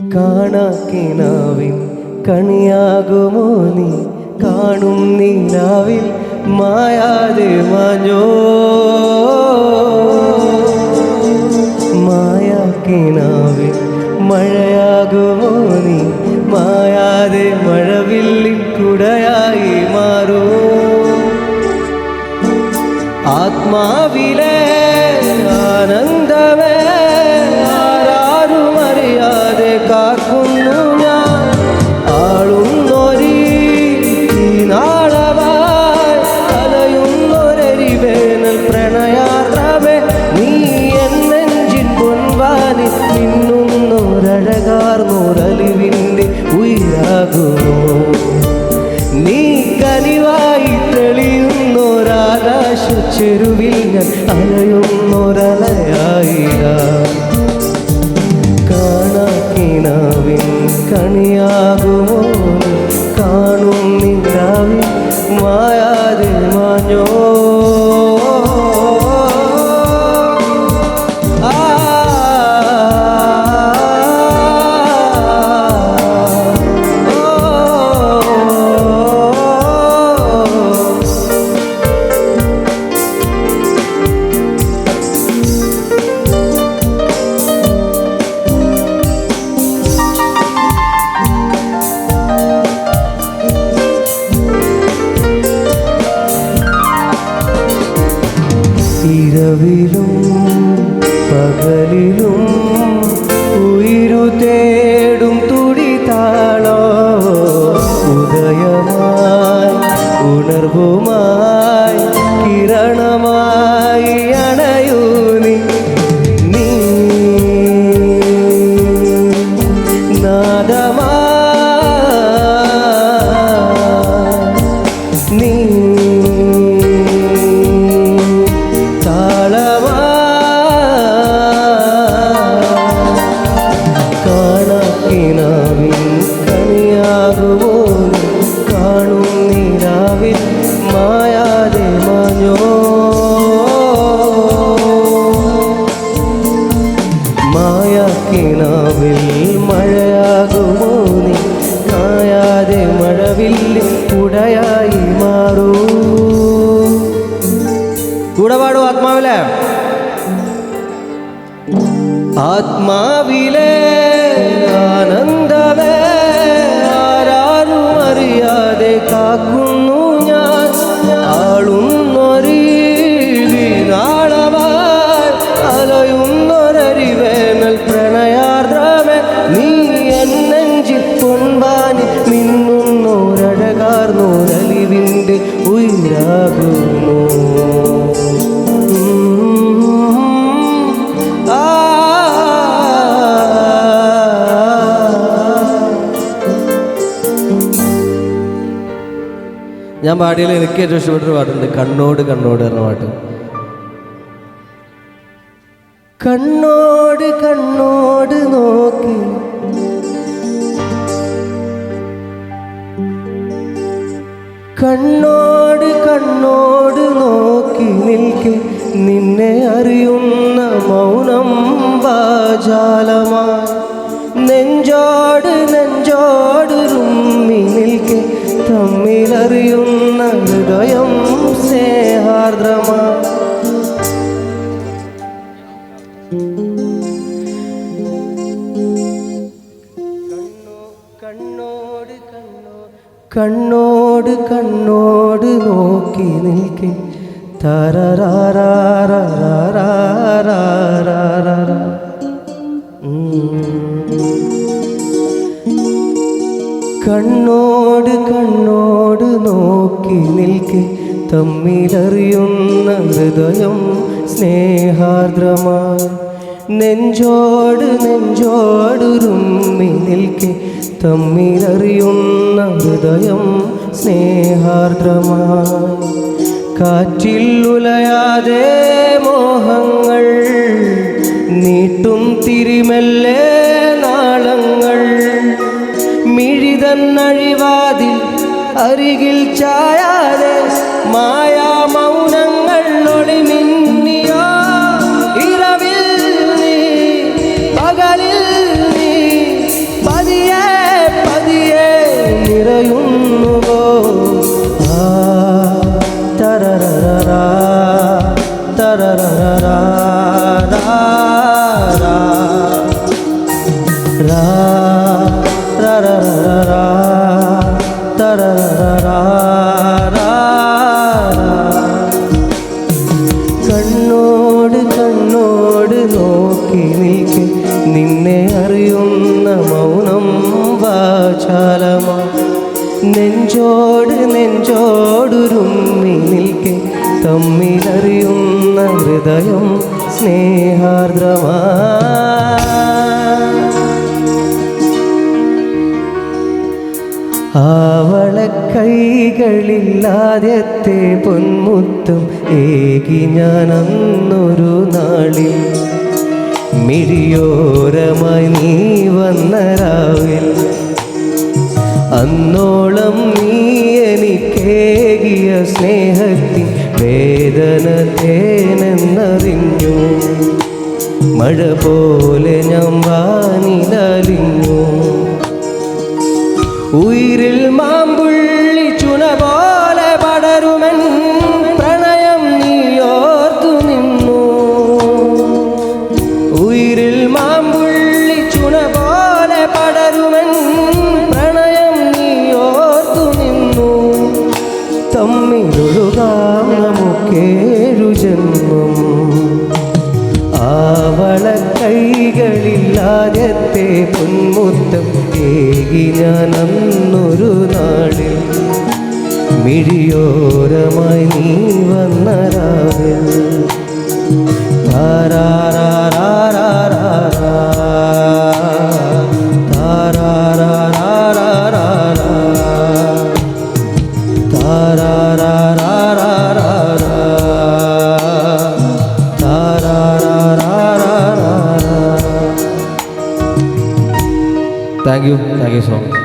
കാണാക്കിനാവിൻ കണിയാകുമോ നീ? കാണും നീലാവിൽ മായാതെ മാഞ്ഞോ? മായാക്കിനാവിൽ മഴയാകുമോ നീ? മായാതെ മഴവില്ലിൻ കുടയായി മാറൂ. ആത്മാവിലെ ആനന്ദമേ ചെരുവിൽ ഞാൻ അലയുന്നൊരലയായിര കാണാക്കിനാവിൻ കണിയാകുമോ ഇരവിലും പകലിലും ഉയരു തേടും തുടിതാളോ ഉദയമായി ഉണർവുമായി കിരണമായി അണയൂ നീരാവിൽ മായാതെ മാഞ്ഞോ? മായാക്കിനാവിൽ മഴയാകുമോ നീ? കായാതെ മഴവിൽ കുടയായി മാറൂ. കൂടെ പാടൂ ആത്മാവിലെ. ആത്മാവിലെ ആനന്ദമേ ഞാൻ പാടിയതിൽ എനിക്ക് ഏറ്റവും ഇഷ്ടപ്പെട്ടൊരു പാട്ടുണ്ട്. കണ്ണോട് കണ്ണോട് എന്ന പാട്ട്. കണ്ണോട് കണ്ണോട് നോക്കി. കണ്ണോട് കണ്ണോട് നോക്കി നിൽക്കെ. നിന്നെ അറിയുന്ന മൗനം വാചാലമായി. നെഞ്ചോട് നെഞ്ചോട് റുമ്മി നിൽക്കെ. തമ്മിലറിയുന്ന കണ്ണോട് കണ്ണോട് നോക്കി നിൽക്കെ. കണ്ണോട് കണ്ണോട് നോക്കി നിൽക്കെ. തമ്മിലറിയുന്ന ഹൃദയം സ്നേഹാർദ്രമായി നെഞ്ചോട് നെഞ്ചോടുരുമ്മി നിൽക്കെ. തമ്മിലറിയുന്ന ഹൃദയം സ്നേഹാർദ്രമായി. കാറ്റിൽ ഉലയാതെ മോഹങ്ങൾ നീട്ടും തിരിമെല്ലെ നാളങ്ങൾ. മിഴിതന്നഴിവാതിൽ അരികിൽ ചായാതെ നെഞ്ചോടുരുമ്മി നിൽക്കെ തമ്മിലറിയുന്ന ഹൃദയം സ്നേഹാർദ്രമാ. ആവള കൈകളില്ലാദ്യത്തെ പൊന്മുത്തും ഏകി ഞാൻ അന്നൊരു നാളിൽ. മിഴിയോരമായി നീ വന്ന രാവിൽ. അന്നോളം നീ എനിക്കേകിയ സ്നേഹത്തിൻ വേദന തേനെന്നറിഞ്ഞു മഴ പോലെ ഞാൻ വാനിലലിഞ്ഞു. ഉയിരിൽ മാമ്പുള്ളി ചുണ പോലെ പടരുമൻ പ്രണയം നീയോർത്തു നിന്നു. ഉയിരിൽ മാമ്പുള്ളി ചുണ പോലെ പടരുമൻ പൊന്മുത്തം ഏകി ഞാൻ അന്നൊരു നാളിൽ മിഴിയോരമായി നീ വന്ന രാവിൽ. Thank you thank you so much